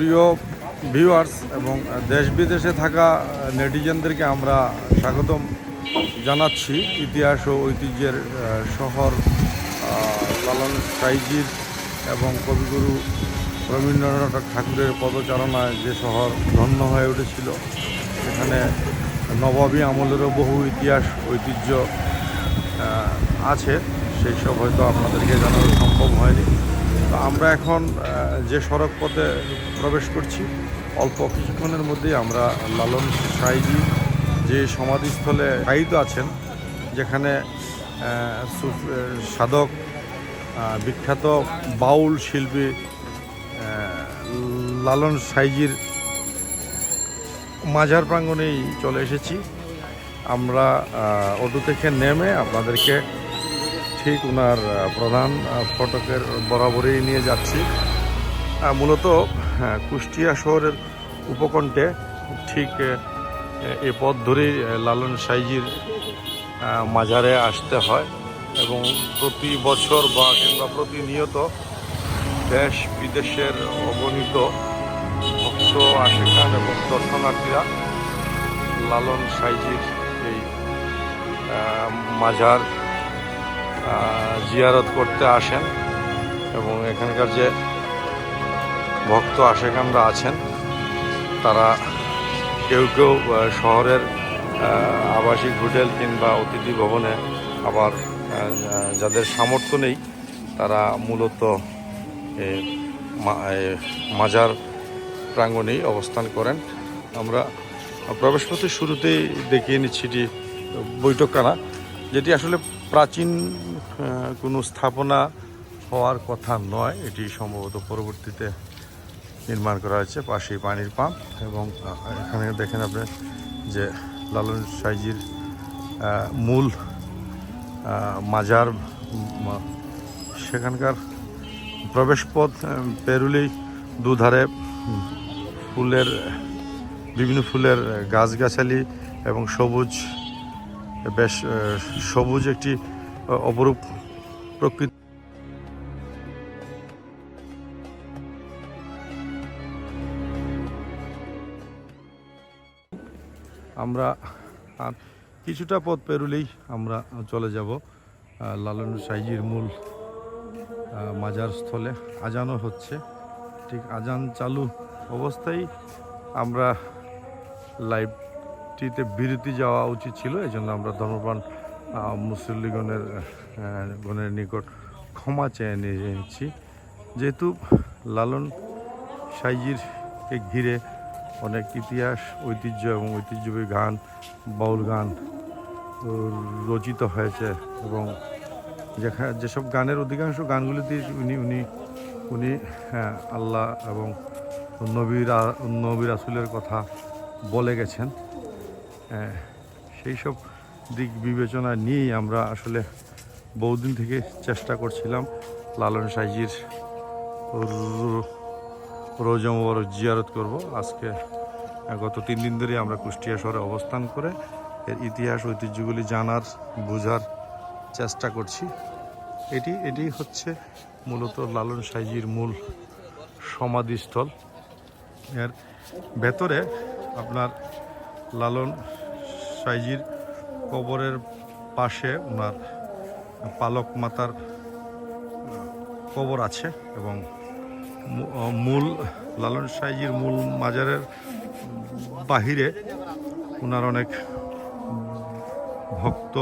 প্রিয় ভিউয়ার্স এবং দেশ বিদেশে থাকা নেটিজেনদেরকে আমরা স্বাগতম জানাচ্ছি। ইতিহাস ও ঐতিহ্যের শহর লালন সাইজির এবং কবিগুরু রবীন্দ্রনাথ ঠাকুরের পদচারণায় যে শহর ধন্য হয়ে উঠেছিল এখানে নবাবী আমলেরও বহু ইতিহাস, ঐতিহ্য আছে। সেই সব হয়তো আপনাদেরকে জানানো সম্ভব হয়নি। তো আমরা এখন যে সড়ক পথে প্রবেশ করছি, অল্প কিছুক্ষণের মধ্যেই আমরা লালন সাইজি যে সমাধিস্থলে শায়িত আছেন, যেখানে সাধক বিখ্যাত বাউল শিল্পী লালন সাইজির মাজার প্রাঙ্গণেই চলে এসেছি। আমরা অটো থেকে নেমে আপনাদেরকে ঠিক ওনার প্রধান ফটকের বরাবরই নিয়ে যাচ্ছি। মূলত হ্যাঁ, কুষ্টিয়া শহরের উপকণ্ঠে ঠিক এ পথ ধরেই লালন সাইজির মাজারে আসতে হয় এবং প্রতি বছর বা কিংবা প্রতিনিয়ত দেশ বিদেশের অগণিত ভক্ত আশেখান এবং দর্শনার্থীরা লালন সাইজির এই মাজার জিয়ারত করতে আসেন এবং এখানকার যে ভক্ত আশেখানরা আছেন, তারা কেউ কেউ শহরের আবাসিক হোটেল কিংবা অতিথি ভবনে আবার যাদের সামর্থ্য নেই, তারা মূলত মাজার প্রাঙ্গণেই অবস্থান করেন। আমরা প্রবেশপথের শুরুতেই দেখিয়ে নিচ্ছি এটি বৈঠকখানা, যেটি আসলে প্রাচীন কোনো স্থাপনা হওয়ার কথা নয়। এটি সম্ভবত পরবর্তীতে নির্মাণ করা হয়েছে পাশেই পানির পাম্প এবং এখানে দেখেন আপনি যে লালন সাইজির মূল মাজার সেখানকার প্রবেশপথ আহ, পেরুলেই দুধারে ফুলের বিভিন্ন ফুলের গাছগাছালি এবং সবুজ বেশ সবুজ একটি অপরূপ প্রকৃতি। আমরা আর কিছুটা পথ পেরুলেই আমরা চলে যাব লালন সাইজির মূল মাজার স্থলে। আজানও হচ্ছে। ঠিক আজান চালু অবস্থায় আমরা লাইভটিতে বিরতি যাওয়া উচিত ছিল এই জন্য আমরা ধর্মপ্রাণ মুসল্লিগণের গণের নিকট ক্ষমা চেয়ে নিয়েছি। যেহেতু লালন সাইজিরকে ঘিরে অনেক ইতিহাস ঐতিহ্য এবং ঐতিহ্যবাহী গান বাউল গান রচিত হয়েছে এবং যেখানে যেসব গানের অধিকাংশ গানগুলিতে উনি উনি উনি হ্যাঁ, আল্লাহ এবং নবীর নবীর আসুলের কথা বলে গেছেন। সেই সব দিক বিবেচনা নিয়েই আমরা আসলে বহুদিন থেকে চেষ্টা করছিলাম লালন সাইজির র- রোজা মোবারক জিয়ারত করব। আজকে গত তিন দিন ধরে আমরা কুষ্টিয়া শহরে অবস্থান করে এর ইতিহাস, ঐতিহ্যগুলি জানার, বোঝার চেষ্টা করছি। এটি এটি হচ্ছে মূলত লালন সাইজির মূল সমাধিস্থল। এর ভেতরে আপনার লালন সাইজির কবরের পাশে ওনার পালক মাতার কবর আছে এবং মূল, লালন সাইজির মূল মাজারের বাহিরে ওনার অনেক ভক্ত,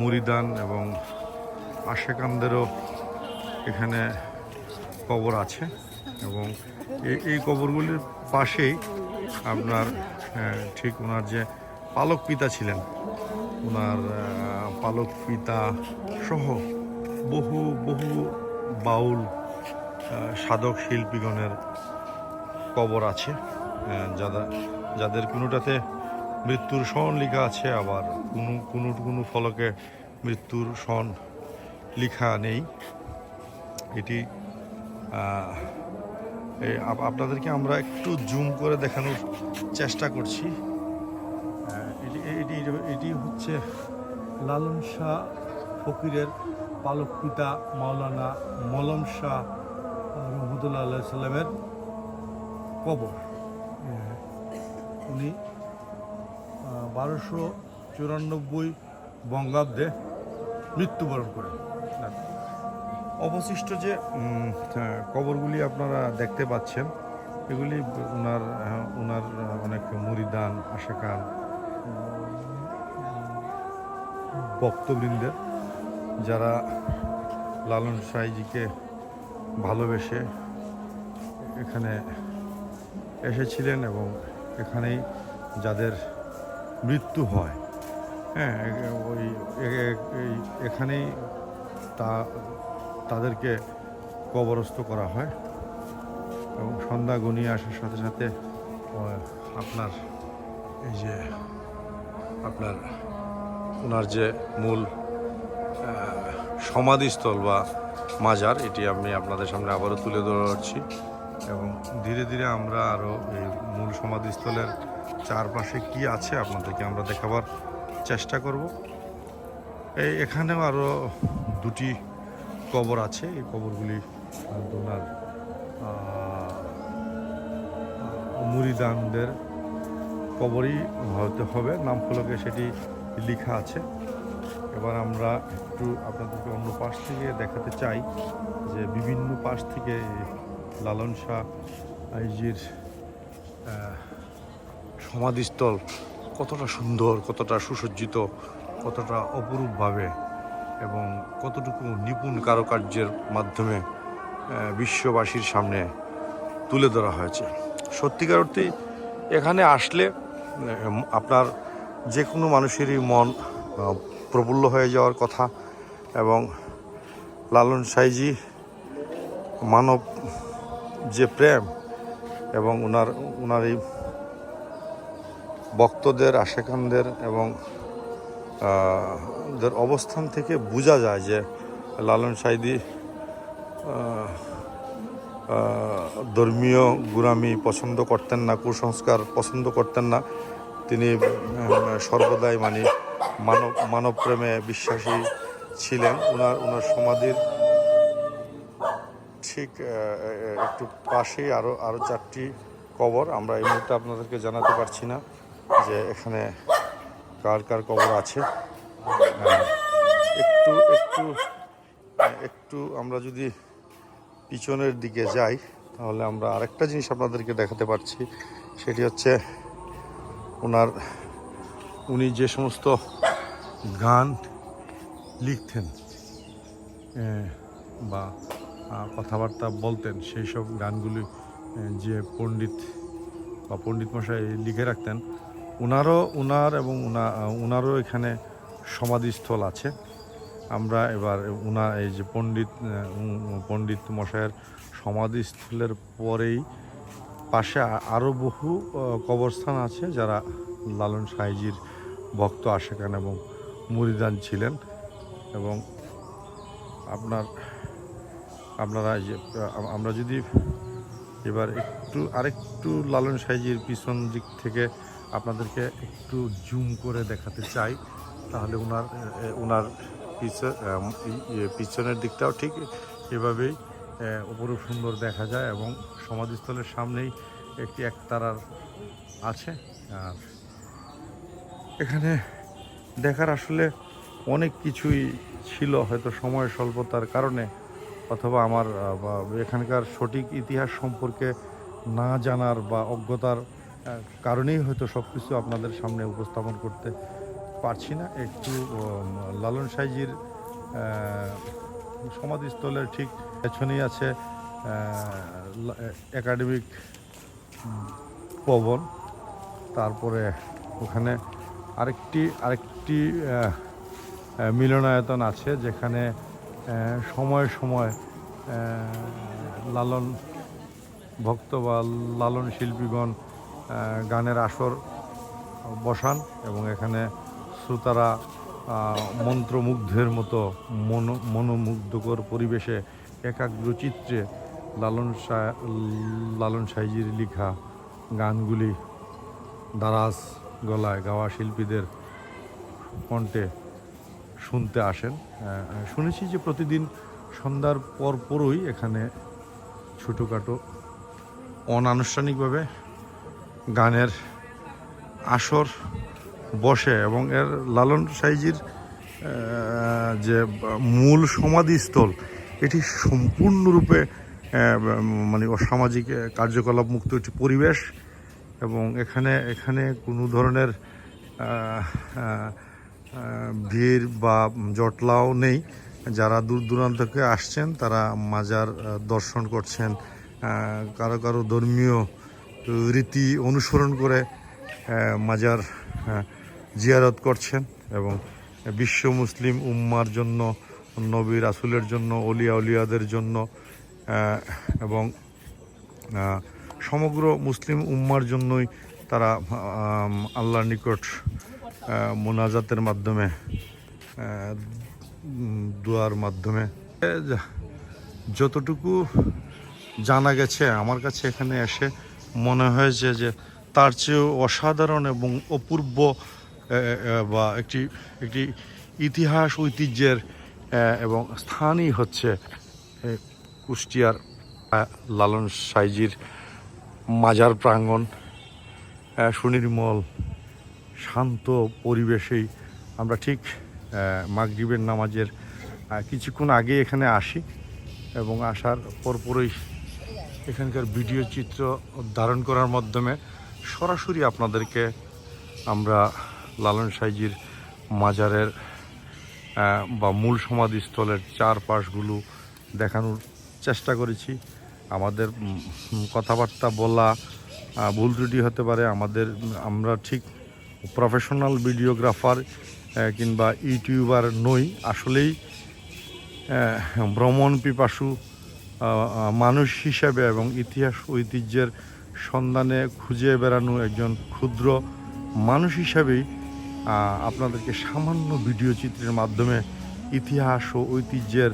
মুরিদান এবং আশেকানদেরও এখানে কবর আছে এবং এই কবরগুলির পাশেই আপনার ঠিক ওনার যে পালক পিতা ছিলেন। ওনার পালক পিতা সহ বহু বহু বাউল সাধক শিল্পীগণের কবর আছে। যারা যাদের কোনোটাতে মৃত্যুর সন লেখা আছে, আবার কোনো কোনো কোনো ফলকে মৃত্যুর সন লেখা নেই। এটি আপনাদেরকে আমরা একটু জুম করে দেখানোর চেষ্টা করছি। হচ্ছে লালন শাহ ফকিরের পালক পিতা মাওলানা মলম শাহ রহমতুল্লাহ আল্লাহ সাল্লামের কবর। উনি বারোশো চুরানব্বই বঙ্গাব্দে মৃত্যুবরণ করেন। অবশিষ্ট যে কবরগুলি আপনারা দেখতে পাচ্ছেন, এগুলি ওনার ওনার অনেক মুরিদান, আশাকান ভক্তবৃন্দের যারা লালন সাইজিকে ভালোবেসে এখানে এসেছিলেন এবং এখানেই যাদের মৃত্যু হয় হ্যাঁ ওই এখানেই তা, তাদেরকে কবরস্থ করা হয় এবং সন্ধ্যা গনিয়ে আসার সাথে সাথে আপনার এই যে, আপনার ওনার যে মূল সমাধিস্থল বা মাজার, এটি আমি আপনাদের সামনে আবারও তুলে ধরছি এবং ধীরে ধীরে আমরা আরও এই মূল সমাধিস্থলের চারপাশে কি আছে আপনাদেরকে আমরা দেখাবার চেষ্টা করব। এই এখানেও আরও দুটি কবর আছে। এই কবরগুলি ওনার মুরিদানদের কবরই হতে হবে। নাম ফলকে সেটি লেখা আছে। এবার আমরা একটু আপনাদেরকে অন্য পাশ থেকে দেখাতে চাই যে বিভিন্ন পাশ থেকে লালন শাহ আইজির সমাধিস্থল কতটা সুন্দর, কতটা সুসজ্জিত, কতটা অপরূপভাবে এবং কতটুকু নিপুণ কারুকার্যের মাধ্যমে বিশ্ববাসীর সামনে তুলে ধরা হয়েছে। সত্যিকার অর্থেই এখানে আসলে আপনার যে কোনো মানুষেরই মন প্রফুল্ল হয়ে যাওয়ার কথা এবং লালন সাইজি মানব যে প্রেম এবং ওনার ওনার এই ভক্তদের, আশেখানদের এবং দের অবস্থান থেকে বোঝা যায় যে লালন সাইদি ধর্মীয় গুরামি পছন্দ করতেন না, কুসংস্কার পছন্দ করতেন না। তিনি সর্বদাই মানে মানব মানব প্রেমে বিশ্বাসী ছিলেন। ওনার ওনার সমাধির ঠিক একটু পাশেই আরও আরও চারটি কবর। আমরা এই মুহূর্তে আপনাদেরকে জানাতে পারছি না যে এখানে কার কার কবর আছে। একটু একটু একটু আমরা যদি পিছনের দিকে যাই, তাহলে আমরা আরেকটা জিনিস আপনাদেরকে দেখাতে পারছি। সেটি হচ্ছে ওনার, উনি যে সমস্ত গান লিখতেন বা কথাবার্তা বলতেন, সেই সব গানগুলি যে পণ্ডিত বা পণ্ডিত মশাই লিখে রাখতেন ওনারও ওনার এবং ওনা ওনারও এখানে সমাধিস্থল আছে। আমরা এবার ওনার এই যে পণ্ডিত পণ্ডিত মশাইয়ের সমাধিস্থলের পরেই পাশে আরও বহু কবরস্থান আছে যারা লালন সাইজির ভক্ত আশেখান এবং মুরিদান ছিলেন। এবং আপনার, আপনারা যে আমরা যদি এবার একটু, আরেকটু লালন সাইজির পিছন দিক থেকে আপনাদেরকে একটু জুম করে দেখাতে চাই, তাহলে ওনার ওনার পিছন পিছনের দিকটাও ঠিক এভাবেই উপরে সুন্দর দেখা যায় এবং সমাধিস্থলের সামনেই একটি একতারার আছে। আর এখানে দেখার আসলে অনেক কিছুই ছিল, হয়তো সময় স্বল্পতার কারণে, অথবা আমার এখানকার সঠিক ইতিহাস সম্পর্কে না জানার বা অজ্ঞতার কারণেই হয়তো সব কিছু আপনাদের সামনে উপস্থাপন করতে পারছি না। একটু লালন সাইজির সমাধিস্থলের ঠিক পেছনেই আছে একাডেমিক ভবন। তারপরে ওখানে আরেকটি আরেকটি মিলনায়তন আছে যেখানে সময় সময় লালন ভক্ত বা লালন শিল্পীগণ গানের আসর বসান এবং এখানে শ্রোতারা মন্ত্রমুগ্ধের মতো মন মনোমুগ্ধকর পরিবেশে একাগ্র চিত্রে লালন সাহ লালন সাইজির লেখা গানগুলি দারাজ গলায় গাওয়া শিল্পীদের কণ্ঠে শুনতে আসেন। শুনেছি যে প্রতিদিন সন্ধ্যার পর পরই এখানে ছোটোখাটো অনানুষ্ঠানিকভাবে গানের আসর বসে এবং এর লালন সাইজির যে মূল সমাধিস্থল, এটি সম্পূর্ণরূপে মানে অসামাজিক কার্যকলাপ মুক্ত একটি পরিবেশ এবং এখানে এখানে কোনো ধরনের ভিড় বা জটলাও নেই। যারা দূর দূরান্ত থেকে আসছেন, তারা মাজার দর্শন করছেন কারও কারও ধর্মীয় রীতি অনুসরণ করে মাজার জিয়ারত করছেন এবং বিশ্ব মুসলিম উম্মার জন্য, নবী রাসুলের জন্য, অলিয়া উলিয়াদের জন্য এবং সমগ্র মুসলিম উম্মার জন্যই তারা আল্লাহর নিকট মোনাজাতের মাধ্যমে দোয়ার মাধ্যমে যতটুকু জানা গেছে আমার কাছে এখানে এসে মনে হয়েছে যে তার চেয়েও অসাধারণ এবং অপূর্ব বা একটি একটি ইতিহাস ঐতিহ্যের এবং স্থানই হচ্ছে কুষ্টিয়ার লালন সাইজির মাজার প্রাঙ্গণ সুনির্মল, শান্ত পরিবেশেই আমরা ঠিক মাগরিবের নামাজের কিছুক্ষণ আগে এখানে আসি এবং আসার পরপরই এখানকার ভিডিও চিত্র ধারণ করার মাধ্যমে সরাসরি আপনাদেরকে আমরা লালন সাইজির মাজারের বা মূল সমাধিস্থলের চারপাশগুলো দেখানোর চেষ্টা করেছি। আমাদের কথাবার্তা বলা ভুল ত্রুটি হতে পারে। আমাদের, আমরা ঠিক প্রফেশনাল ভিডিওগ্রাফার কিংবা ইউটিউবার নই। আসলেই ভ্রমণ পিপাসু মানুষ হিসাবে এবং ইতিহাস ঐতিহ্যের সন্ধানে খুঁজে বেড়ানো একজন ক্ষুদ্র মানুষ হিসাবেই আপনাদেরকে সামান্য ভিডিও চিত্রের মাধ্যমে ইতিহাস ও ঐতিহ্যের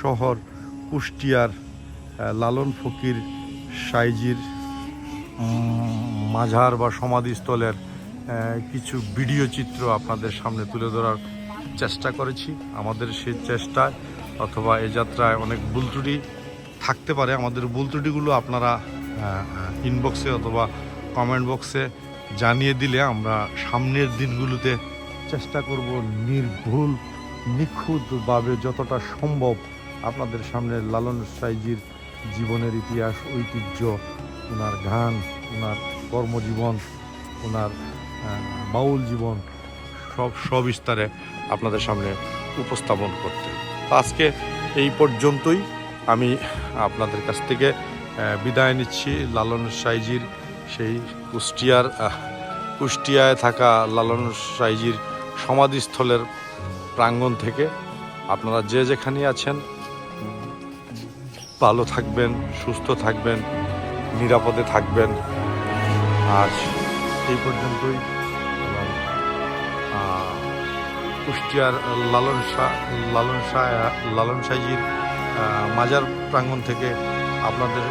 শহর, কুষ্টিয়ার লালন ফকির, সাইজির মাঝার বা সমাধিস্থলের কিছু ভিডিও চিত্র আপনাদের সামনে তুলে ধরার চেষ্টা করেছি। আমাদের সেই চেষ্টায় অথবা এ যাত্রায় অনেক ভুল ত্রুটি থাকতে পারে। আমাদের ভুল ত্রুটিগুলো আপনারা ইনবক্সে অথবা কমেন্ট বক্সে জানিয়ে দিলে আমরা সামনের দিনগুলোতে চেষ্টা করব নির্ভুল, নিখুঁতভাবে যতটা সম্ভব আপনাদের সামনে লালন সাইজির জীবনের ইতিহাস, ঐতিহ্য ওনার গান ওনার কর্মজীবন ওনার বাউল জীবন, সব সবিস্তারে আপনাদের সামনে উপস্থাপন করতে। আজকে এই পর্যন্তই। আমি আপনাদের কাছ থেকে বিদায় নিচ্ছি। লালন সাইজির সেই কুষ্টিয়ার কুষ্টিয়ায় থাকা লালন সাইজির সমাধিস্থলের প্রাঙ্গণ থেকে আপনারা যে যেখানে আছেন, ভালো থাকবেন, সুস্থ থাকবেন, নিরাপদে থাকবেন। আজ এই পর্যন্তই। কুষ্টিয়ার লালন শাহ লালন শাহ লালন সাইজির মাজার প্রাঙ্গণ থেকে আপনাদের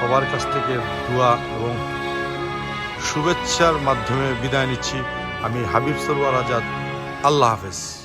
সবার কাছ থেকে দোয়া এবং শুভেচ্ছার মাধ্যমে বিদায় নিচ্ছি। আমি হাবিব সরওয়ার আজাদ। আল্লাহ হাফেজ।